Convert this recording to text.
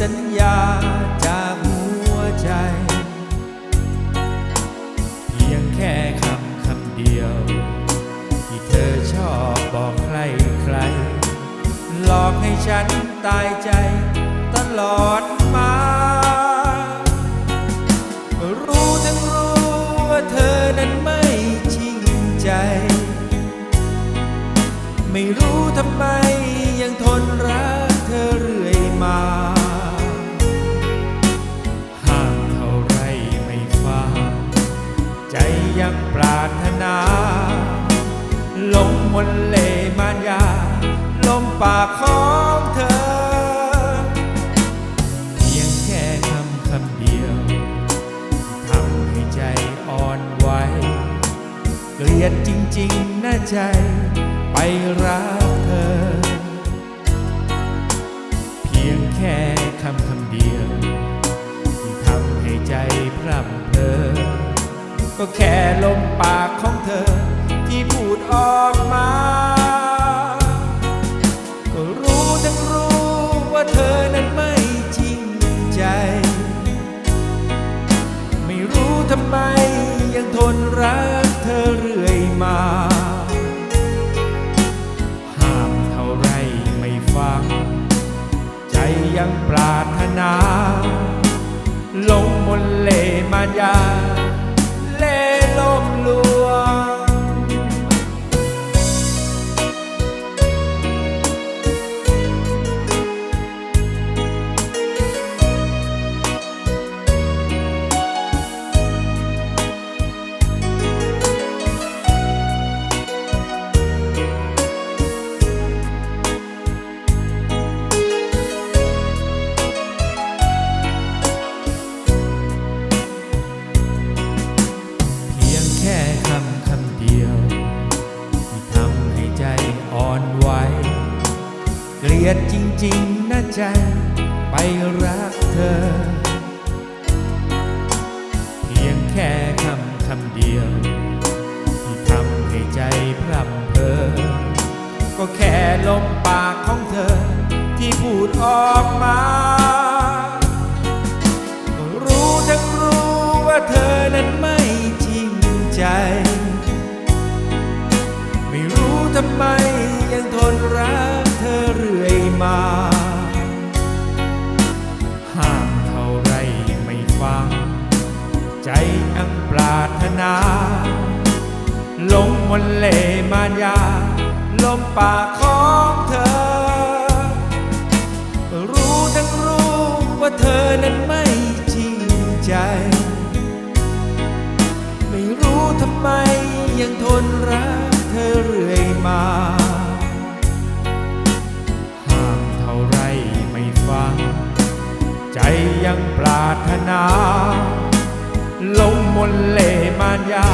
สัญญาจากหัวใจ เพียงแค่คำคำเดียว ที่เธอชอบบอกใครใคร หลอกให้ฉันตายใจตลอดมา รู้ทั้งรู้ว่าเธอนั้นไม่จริงใจ ไม่รู้ทำไม ยังปรารถนาลงมนเลมานยาลมปากของเธอ เพียงแค่คำคำเดียวทำให้ใจอ่อนไหวเกลียดจริง ๆนะใจไปรัก ก็แค่ลมปากของเธอ ที่พูดออกมา ก็รู้ทั้งรู้ว่าเธอนั้นไม่จริงใจ ไม่รู้ทำไมยังทนรักเธอเรื่อยมาห้ามเท่าไรไม่ฟัง ใจยังปรารถนา ลงมนเลมายา ยดจริงๆนะใจไปรักเธอ เพียงแค่คำคำเดียว ที่ทำให้ใจพร่ำเพอ ก็แค่ลมปากของเธอ ที่พูดออกมาก็รู้ทั้งรู้ว่าเธอนั้นไม่จริงใจ ไม่รู้ทำไมยังทนรัการถนา ลงมนเลมานยา ลมปากของเธอ รู้ทั้งรู้ว่าเธอนั้นไม่จริงใจ ไม่รู้ทำไมยังทนรักเธอเรื่อยมาห้ามเท่าไรไม่ฟัง ใจยังปรารถนา ลง มนเลมานยา